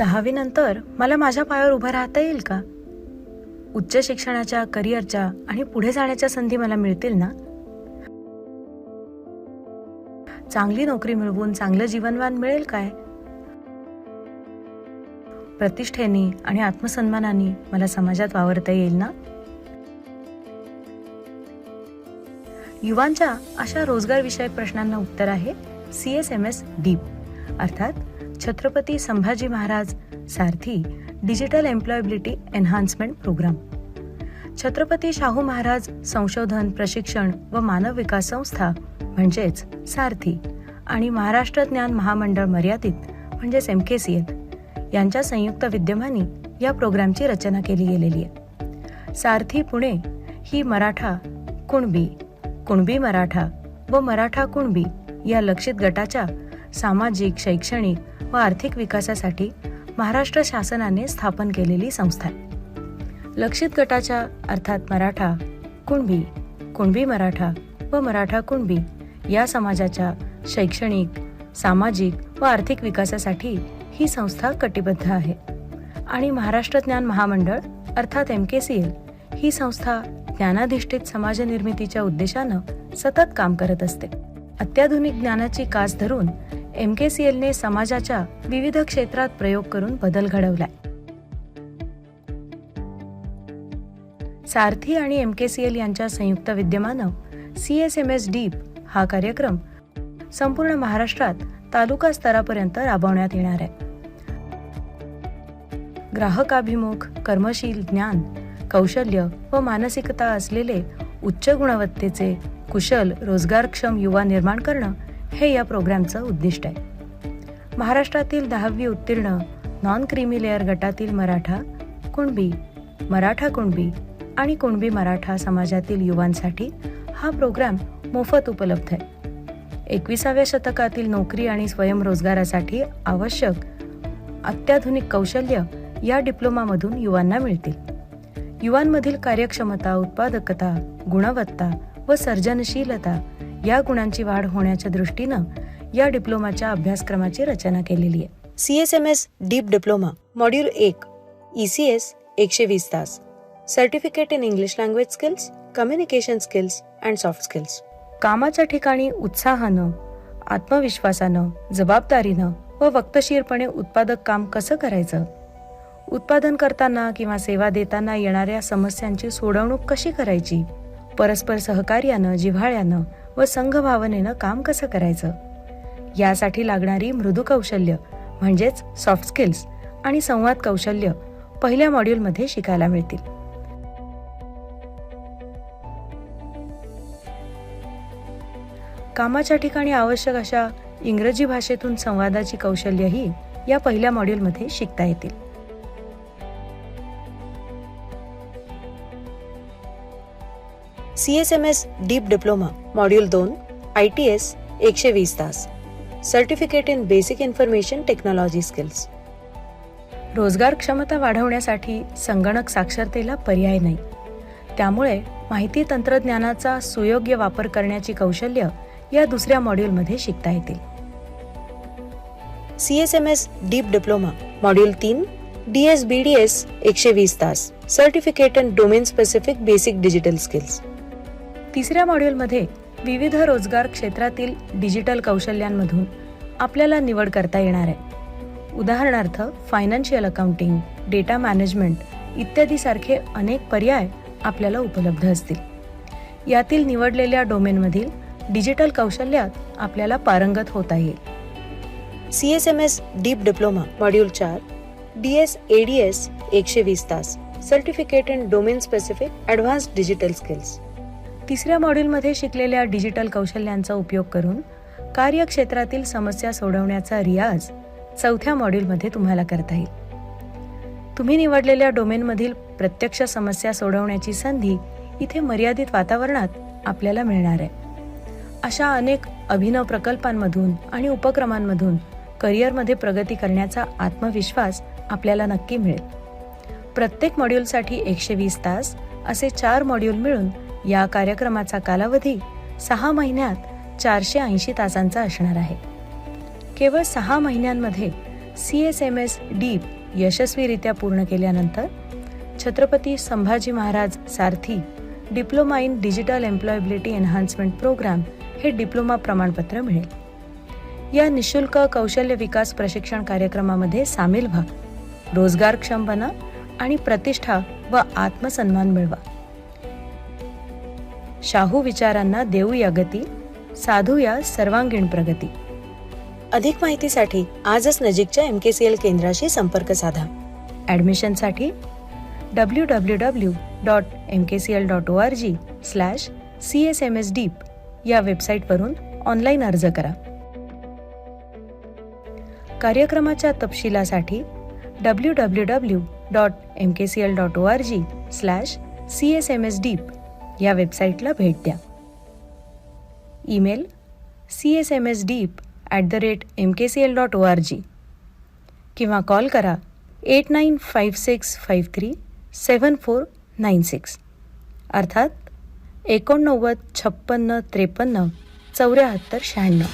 दहावीनंतर मला माझ्या पायावर उभं राहता येईल का? उच्च शिक्षणाच्या करिअरच्या आणि पुढे जाण्याच्या संधी मला मिळतील ना? चांगली नोकरी मिळवून चांगलं जीवनवान मिळेल काय? प्रतिष्ठेने आणि आत्मसन्मानाने मला समाजात वावरता येईल ना? युवांच्या अशा रोजगार विषयक प्रश्नांना उत्तर आहे C S M S DEEP. अर्थात Chhatrapati Sambhaji Maharaj Sarthi digital employability enhancement programme Chhatrapati Shahu Maharaj संशोधन प्रशिक्षण व मानव विकास संस्था म्हणजेच सारथी आणि महाराष्ट्र ज्ञान महामंडळ मर्यादित म्हणजेच एम के सी एल यांच्या संयुक्त विद्यमानी या प्रोग्रामची रचना केली गेलेली आहे. सारथी पुणे ही मराठा कुणबी कुणबी मराठा व मराठा कुणबी या लक्षित गटाच्या सामाजिक शैक्षणिक व आर्थिक विकासासाठी महाराष्ट्र शासनाने स्थापन केलेली संस्था आहे. लक्षित गटाच्या अर्थात मराठा कुणबी कुणबी मराठा व मराठा कुणबी या समाजाच्या शैक्षणिक सामाजिक व आर्थिक विकासासाठी ही संस्था कटिबद्ध आहे. आणि महाराष्ट्र ज्ञान महामंडळ अर्थात एम के सी एल ही संस्था ज्ञानाधिष्ठित समाज निर्मितीच्या उद्देशानं सतत काम करत असते. अत्याधुनिक ज्ञानाची कास धरून एम के सी एलने समाजाच्या विविध क्षेत्रात प्रयोग करून बदल घडवलाय. सारथी आणि एम के सी एल यांच्या संयुक्त विद्यमानं C S M S DEEP हा कार्यक्रम संपूर्ण महाराष्ट्रात तालुका स्तरापर्यंत राबवण्यात येणार आहे. ग्राहकाभिमुख कर्मशील ज्ञान कौशल्य व मानसिकता असलेले उच्च गुणवत्तेचे कुशल रोजगारक्षम युवा निर्माण करणं हे या प्रोग्रॅमचं उद्दिष्ट आहे. महाराष्ट्रातील दहावी उत्तीर्ण नॉन क्रीमी लेअर गटातील मराठा कुणबी मराठा कुणबी आणि कुणबी मराठा समाजातील युवांसाठी हा प्रोग्राम मोफत उपलब्ध आहे. एकविसाव्या शतकातील नोकरी आणि स्वयंरोजगारासाठी आवश्यक अत्याधुनिक कौशल्य या डिप्लोमामधून युवांना मिळतील. युवांमधील कार्यक्षमता उत्पादकता गुणवत्ता व सर्जनशीलता या गुणांची वाढ होण्याच्या दृष्टीनं या डिप्लोमाच्या अभ्यासक्रमाची रचना केलेली आहे. C S M S DEEP diploma module एक ई सी एस एकशे वीस तास. Certificate in English language skills communication skills and soft skills कामाच्या ठिकाणी उत्साहानं आत्मविश्वासानं जबाबदारीनं व वक्तशीरपणे उत्पादक काम कसं करायचं? उत्पादन करताना किंवा सेवा देताना येणाऱ्या समस्यांची सोडवणूक कशी करायची? परस्पर सहकार्यानं जिव्हाळ्यानं व संघभावनेनं काम कसं करायचं? यासाठी लागणारी मृदू कौशल्य म्हणजेच सॉफ्ट स्किल्स आणि संवाद कौशल्य पहिल्या मॉड्यूलमध्ये शिकायला मिळतील. कामाच्या ठिकाणी आवश्यक अशा इंग्रजी भाषेतून संवादाची कौशल्यही या पहिल्या मॉड्यूलमध्ये शिकता येतील. C S M S DEEP diploma module दोन आय टी एस एकशे वीस तास. Certificate in basic information technology skills रोजगार क्षमता वाढवण्यासाठी संगणक साक्षरतेला पर्याय नाही. त्यामुळे माहिती तंत्रज्ञानाचा सुयोग्य वापर करण्याची कौशल्य या दुसऱ्या मॉड्यूलमध्ये शिकता येतील. C S M S DEEP diploma module तीन D S B D S एकशे वीस तास. Certificate and domain specific basic digital skills तिसऱ्या मॉड्यूलमध्ये विविध रोजगार क्षेत्रातील डिजिटल कौशल्यांमधून आपल्याला निवड करता येणार आहे. उदाहरणार्थ फायनान्शियल अकाउंटिंग डेटा मॅनेजमेंट इत्यादीसारखे अनेक पर्याय आपल्याला उपलब्ध असतील. यातील निवडलेल्या डोमेनमधील डिजिटल कौशल्यात आपल्याला पारंगत होता येईल. C S M S DEEP diploma module चार D S A D S एकशे वीस तास certificate in domain specific advance digital skills तिसऱ्या मॉड्यूलमध्ये शिकलेल्या डिजिटल कौशल्यांचा उपयोग करून कार्यक्षेत्रातील समस्या सोडवण्याचा रियाज चौथ्या मॉड्यूलमध्ये तुम्हाला करता येईल. तुम्ही निवडलेल्या डोमेनमधील प्रत्यक्ष समस्या सोडवण्याची संधी इथे मर्यादित वातावरणात आपल्याला मिळणार आहे. अशा अनेक अभिनव प्रकल्पांमधून आणि उपक्रमांमधून करिअरमध्ये प्रगती करण्याचा आत्मविश्वास आपल्याला नक्की मिळेल. प्रत्येक मॉड्यूलसाठी एकशे वीस तास असे चार मॉड्यूल मिळून या कार्यक्रमाचा कालावधी सहा महिन्यात चारशे ऐंशी तासांचा असणार आहे. केवळ सहा महिन्यांमध्ये C S M S DEEP यशस्वीरित्या पूर्ण केल्यानंतर Chhatrapati Sambhaji Maharaj Sarthi diploma in digital employability enhancement programme हे डिप्लोमा प्रमाणपत्र मिळेल. या निशुल्क कौशल्य विकास प्रशिक्षण कार्यक्रमामध्ये सामील व्हा. रोजगारक्षम बना आणि प्रतिष्ठा व आत्मसन्मान मिळवा. शाहू विचारांना देऊया गती साधूया सर्वांगीण प्रगती. अधिक माहितीसाठी आजच नजीकच्या एम के सी एल केंद्राशी संपर्क साधा. ॲडमिशनसाठी W W W dot M K C L dot O R G slash C S M S DEEP या वेबसाईटवरून ऑनलाईन अर्ज करा. कार्यक्रमाच्या तपशिलासाठी W W W dot M K C L dot O R G slash C S M S DEEP या वेबसाईटला भेट द्या. Email C S M S DEEP at the rate M K C L dot O R G किंवा call करा eight nine five six five three seven four nine six अर्थात एकोणनव्वद छप्पन्न त्रेपन्न चौऱ्याहत्तर शहाण्णव.